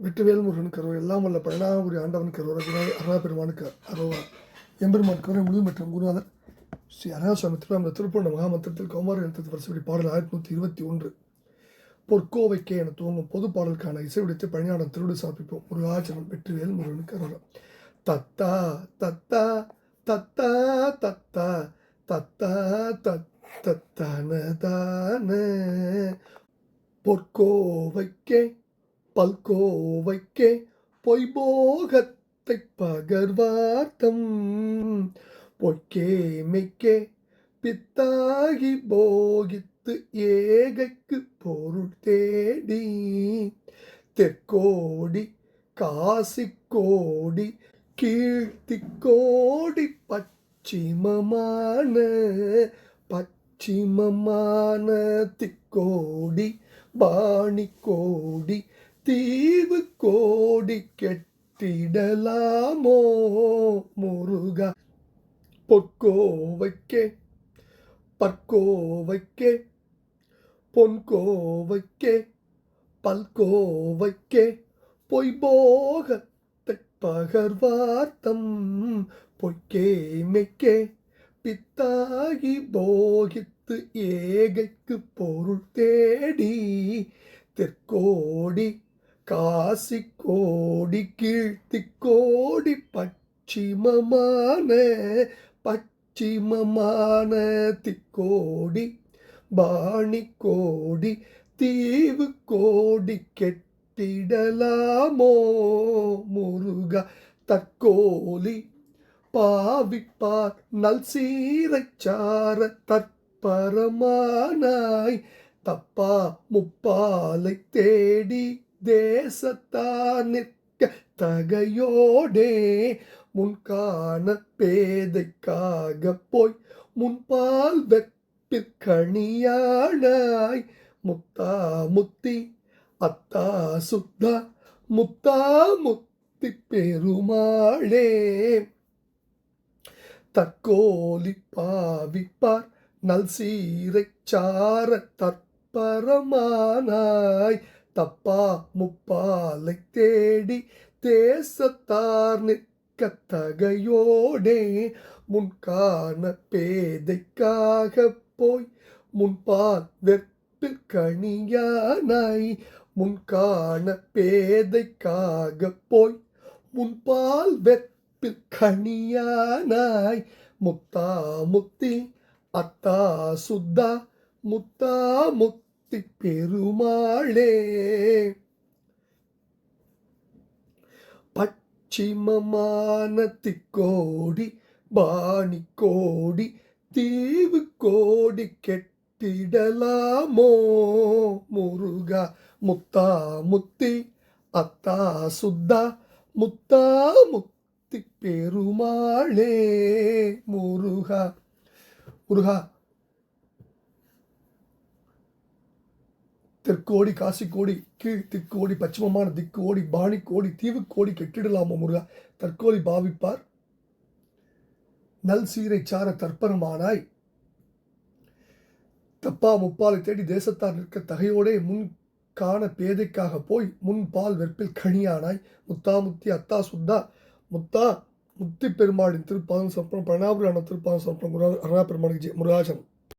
வெற்றிவேல் முருகன் கரோ எல்லாம் வல்ல பழனாபுரி ஆண்டவன் கரோ ரகுநாத அருணா பெருமானுக்கு அருவா எம்பெருமான் கருணை முழு மற்றும் குருநாதர் ஸ்ரீ அருணாசுவாமி திருவாம திருப்பூர்ண மகாமந்திரத்தில் கௌமார எழுத்து வருஷப்படி பாடல் ஆயிரத்தி நூற்றி இருபத்தி ஒன்று பொற்கோவைக்கே என துவங்கும் பொது பாடலுக்கான இசைவிடுத்து பழனியாடம் திருவிடு சாப்பிப்போம் முருகாச்சலம் வெற்றிவேல் முருகனுக்கு அரோரா தத்தா தத்தா தத்தா தத்தா தத்தா தத் தான பொற்கோவைக்கே பல்கோவைக்கே பொய்போகத்தை பகர்வார்த்தம். பொய்க்கே மெய்க்கே பித்தாகி போகித்து ஏகைக்கு பொருள் தேடி. தெற்கோடி காசிக்கோடி கீழ்த்திக்கோடி பச்சிமமான பச்சிமமான திக்கோடி பாணிக்கோடி தீவு கோடி கெட்டிடலாமோ? முருகா பொற்கோவைக்கே பற்கோவைக்கே பொன்கோவைக்கே பல்கோவைக்கே பொய்போகத்தை பகர்வார்த்தம் பொய்க்கே மெய்க்கே பித்தாகி போகித்து ஏகைக்கு பொருள் தேடி தெற்கோடி காசி கோடி கீழ்த்தி கோடி பச்சிமமான பச்சிமமான திக்கோடி பாணி கோடி தீவு கோடி கெட்டிடலாமோ? முருக தற்கோலி பாவிப்பார் நல் சீரச்சார தற்பரமானாய் தப்பா முப்பாலை தேடி தேசத்தார் நிற்க தகையோடே முன்காண பேதைக்காக போய் முன்பால் வெப்பிற்கணியானாய் முத்தா முத்தி அத்தா சுத்தா முத்தா முத்தி பெருமாளே. தக்கோலி பாவிப்பார் நல் சீரை சார தற்பரமானாய் தப்பா முப்பாலை தேடி தேசத்தார் நிற்க தகையோடே முன்கான பேதைக்காக போய் முன்பால் வெப்பில் கணியானாய் முன்கான பேதைக்காக போய் முன்பால் வெப்பில் கணியானாய் முத்தா முத்தி அத்தா சுத்தா முத்தா முத்தி பெருமாளே. பச்சிமமானத்து கோடி பாணி கோடி தீவு கோடி கெட்டிடலாமோ? முருகா முத்தா முத்தி அத்தா சுத்தா முத்தா முத்தி பெருமாளே. முருகா முருகா தெற்கோடி காசிக்கோடி கீழ் திக்கோடி பச்சிமமான ஓடி பாணி கோடி தீவு கோடி கெட்டிடலாமோ முருகா. தற்கோடி பாவிப்பார். நல் சீரை சார தர்ப்பணமானாய் தப்பா முப்பாலை தேடி தேசத்தார் நிற்க தகையோடே முன் காண பேதைக்காக போய் முன் பால் வெற்பில் கனியானாய். முத்தா முத்தி அத்தா சுத்தா. முத்தா முத்தி பெருமாளின் திருப்பாதம் சப்பரம் பிரணாபுரான திருப்பாதம் சப்பரம் முருகா அருணா பெருமாளுக்கு ஜெய் முருகாசனம்.